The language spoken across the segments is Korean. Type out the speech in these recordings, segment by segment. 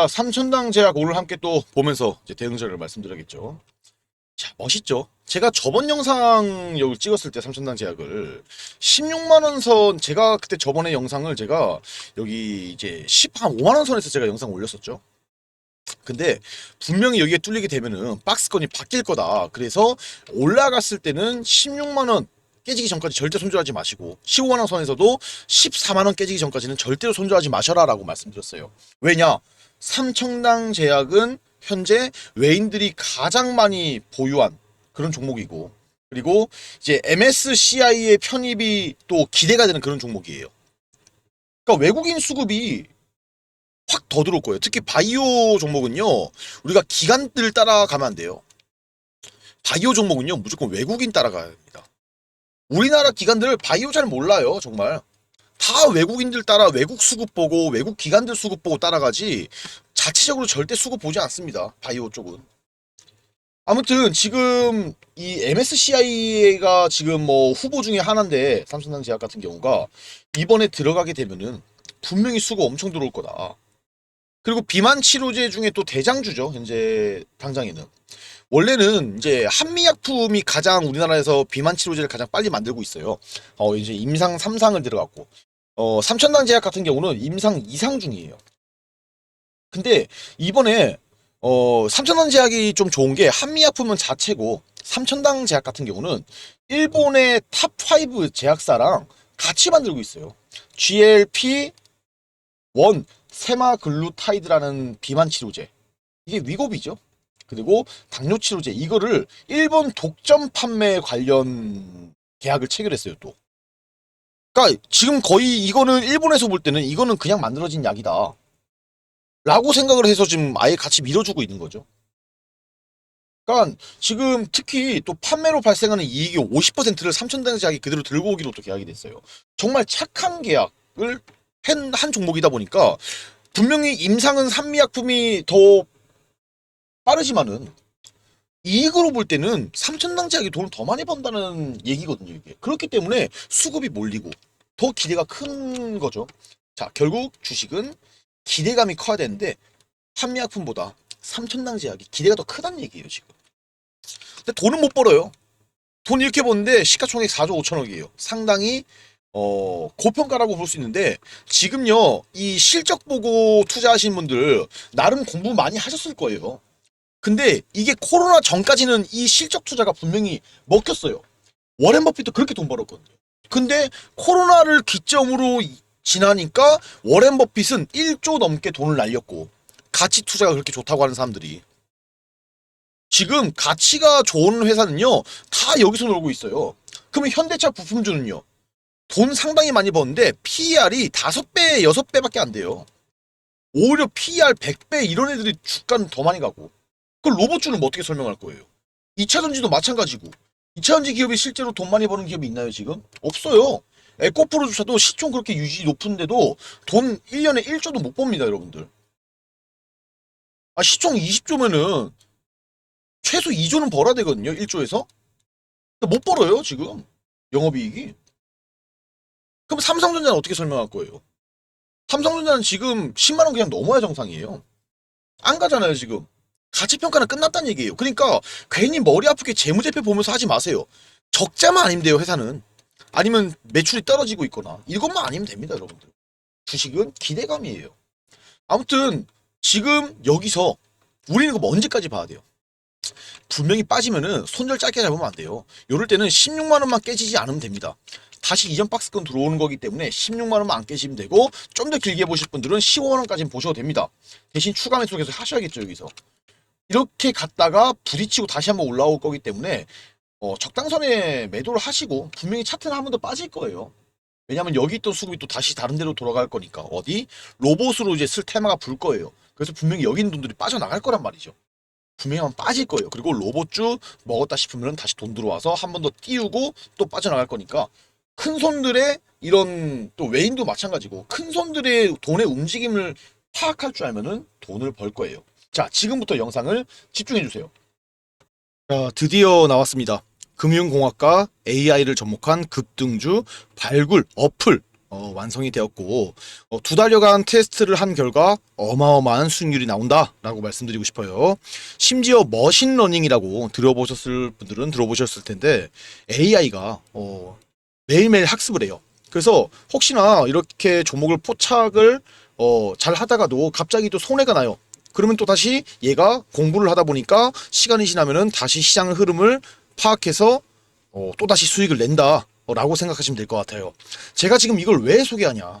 자, 삼천당 제약 오늘 함께 또 보면서 대응자를 말씀드려야겠죠. 자, 멋있죠? 제가 저번 영상 여기 찍었을 때 삼천당 제약을 16만원 선, 제가 그때 저번에 영상을 제가 여기 이제 10, 한 5만원 선에서 제가 영상 올렸었죠. 근데 분명히 여기에 뚫리게 되면은 박스권이 바뀔 거다. 그래서 올라갔을 때는 16만원 깨지기 전까지 절대 손절하지 마시고 15만원 선에서도 14만원 깨지기 전까지는 절대로 손절하지 마셔라 라고 말씀드렸어요. 왜냐? 삼청당 제약은 현재 외인들이 가장 많이 보유한 그런 종목이고 그리고 이제 MSCI의 편입이 또 기대가 되는 그런 종목이에요. 그러니까 외국인 수급이 확 더 들어올 거예요. 특히 바이오 종목은요. 우리가 기관들 따라가면 안 돼요. 바이오 종목은요. 무조건 외국인 따라가야 합니다. 우리나라 기관들 바이오 잘 몰라요. 정말. 다 외국인들 따라 외국 수급 보고 외국 기관들 수급 보고 따라가지 자체적으로 절대 수급 보지 않습니다. 바이오 쪽은. 아무튼 지금 이 MSCI가 지금 뭐 후보 중에 하나인데 제약 같은 경우가 이번에 들어가게 되면은 분명히 수급 엄청 들어올 거다. 그리고 비만 치료제 중에 또 대장주죠. 현재 당장에는. 원래는 이제 한미약품이 가장 우리나라에서 비만 치료제를 가장 빨리 만들고 있어요. 어 이제 임상 3상을 들어갔고 어 삼천당 제약 같은 경우는 임상 2상 중이에요. 근데 이번에 어 삼천당 제약이 좀 좋은 게 한미약품은 자체고 삼천당 제약 같은 경우는 일본의 탑5 제약사랑 같이 만들고 있어요. GLP 1 세마글루타이드라는 비만 치료제. 이게 위고비죠. 그리고 당뇨 치료제 이거를 일본 독점 판매 관련 계약을 체결했어요, 또. 그러니까 지금 거의 이거는 일본에서 볼 때는 이거는 그냥 만들어진 약이다. 라고 생각을 해서 지금 아예 같이 밀어주고 있는 거죠. 그러니까 지금 특히 또 판매로 발생하는 이익의 50%를 삼천당 제약이 그대로 들고 오기로 또 계약이 됐어요. 정말 착한 계약을 한, 한 종목이다 보니까 분명히 임상은 산미약품이 더 빠르지만은 이익으로 볼 때는 삼천당 제약이 돈을 더 많이 번다는 얘기거든요 이게 그렇기 때문에 수급이 몰리고 더 기대가 큰 거죠 자 결국 주식은 기대감이 커야 되는데 한미약품보다 삼천당 제약이 기대가 더 크다는 얘기예요 지금 근데 돈은 못 벌어요 돈 이렇게 버는데 시가총액 4조 5천억이에요 상당히 어, 고평가라고 볼 수 있는데 지금요 이 실적 보고 투자하신 분들 나름 공부 많이 하셨을 거예요. 근데 이게 코로나 전까지는 이 실적 투자가 분명히 먹혔어요. 워렌 버핏도 그렇게 돈 벌었거든요. 근데 코로나를 기점으로 이- 지나니까 워렌 버핏은 1조 넘게 돈을 날렸고 가치 투자가 그렇게 좋다고 하는 사람들이 지금 가치가 좋은 회사는요 다 여기서 놀고 있어요. 그러면 현대차 부품주는요 돈 상당히 많이 버는데 PER이 5배, 6배밖에 안 돼요. 오히려 PER 100배 이런 애들이 주가는 더 많이 가고. 그 로봇주는 뭐 어떻게 설명할 거예요? 2차전지도 마찬가지고. 2차전지 기업이 실제로 돈 많이 버는 기업이 있나요, 지금? 없어요. 에코프로조차도 시총 그렇게 유지 높은데도 돈 1년에 1조도 못 법니다, 여러분들. 아, 시총 20조면은 최소 2조는 벌어야 되거든요, 1조에서. 근데 못 벌어요, 지금. 영업이익이. 그럼 삼성전자는 어떻게 설명할 거예요? 삼성전자는 지금 10만 원 그냥 넘어야 정상이에요. 안 가잖아요, 지금. 가치 평가는 끝났다는 얘기예요. 그러니까 괜히 머리 아프게 재무제표 보면서 하지 마세요. 적자만 아니면 돼요, 회사는. 아니면 매출이 떨어지고 있거나 이것만 아니면 됩니다, 여러분들. 주식은 기대감이에요. 아무튼 지금 여기서 우리는 이거 언제까지 봐야 돼요? 분명히 빠지면은 손절 짧게 잡으면 안 돼요. 이럴 때는 16만 원만 깨지지 않으면 됩니다. 다시 이전 박스권 들어오는 거기 때문에 16만 원만 안 깨시면 되고 좀 더 길게 보실 분들은 15만 원까지는 보셔도 됩니다. 대신 추가 매수 계속 하셔야겠죠 여기서. 이렇게 갔다가 부딪히고 다시 한번 올라올 거기 때문에 어, 적당선에 매도를 하시고 분명히 차트는 한 번 더 빠질 거예요. 왜냐면 여기 있던 수급이 또 다시 다른 데로 돌아갈 거니까 어디 로봇으로 이제 쓸 테마가 불 거예요. 그래서 분명히 여기 있는 돈들이 빠져나갈 거란 말이죠. 분명히 한번 빠질 거예요. 그리고 로봇주 먹었다 싶으면 다시 돈 들어와서 한 번 더 띄우고 또 빠져나갈 거니까 큰 손들의 이런 또 외인도 마찬가지고 큰 손들의 돈의 움직임을 파악할 줄 알면은 돈을 벌 거예요. 자, 지금부터 영상을 집중해 주세요. 자, 드디어 나왔습니다. 금융공학과 AI를 접목한 급등주 발굴 어플 어, 완성이 되었고 어, 두 달여간 테스트를 한 결과 어마어마한 수익률이 나온다라고 말씀드리고 싶어요. 심지어 머신러닝이라고 들어보셨을 분들은 들어보셨을 텐데 AI가 어, 매일매일 학습을 해요. 그래서 혹시나 이렇게 종목을 포착을 어, 잘 하다가도 갑자기 또 손해가 나요. 그러면 또 다시 얘가 공부를 하다 보니까 시간이 지나면은 다시 시장의 흐름을 파악해서 어, 또 다시 수익을 낸다. 라고 생각하시면 될 것 같아요. 제가 지금 이걸 왜 소개하냐?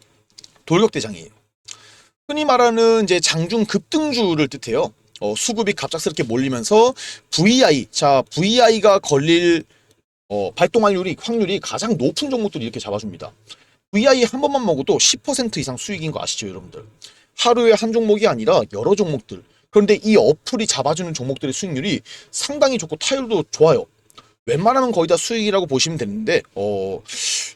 돌격대장이에요. 흔히 말하는 이제 장중 급등주를 뜻해요. 어, 수급이 갑작스럽게 몰리면서 VI, 자 VI가 걸릴 어, 발동할 률이 확률이 가장 높은 종목들이 이렇게 잡아줍니다. VI 한 번만 먹어도 10% 이상 수익인 거 아시죠, 여러분들? 하루에 한 종목이 아니라 여러 종목들. 그런데 이 어플이 잡아주는 종목들의 수익률이 상당히 좋고 타율도 좋아요. 웬만하면 거의 다 수익이라고 보시면 되는데, 어,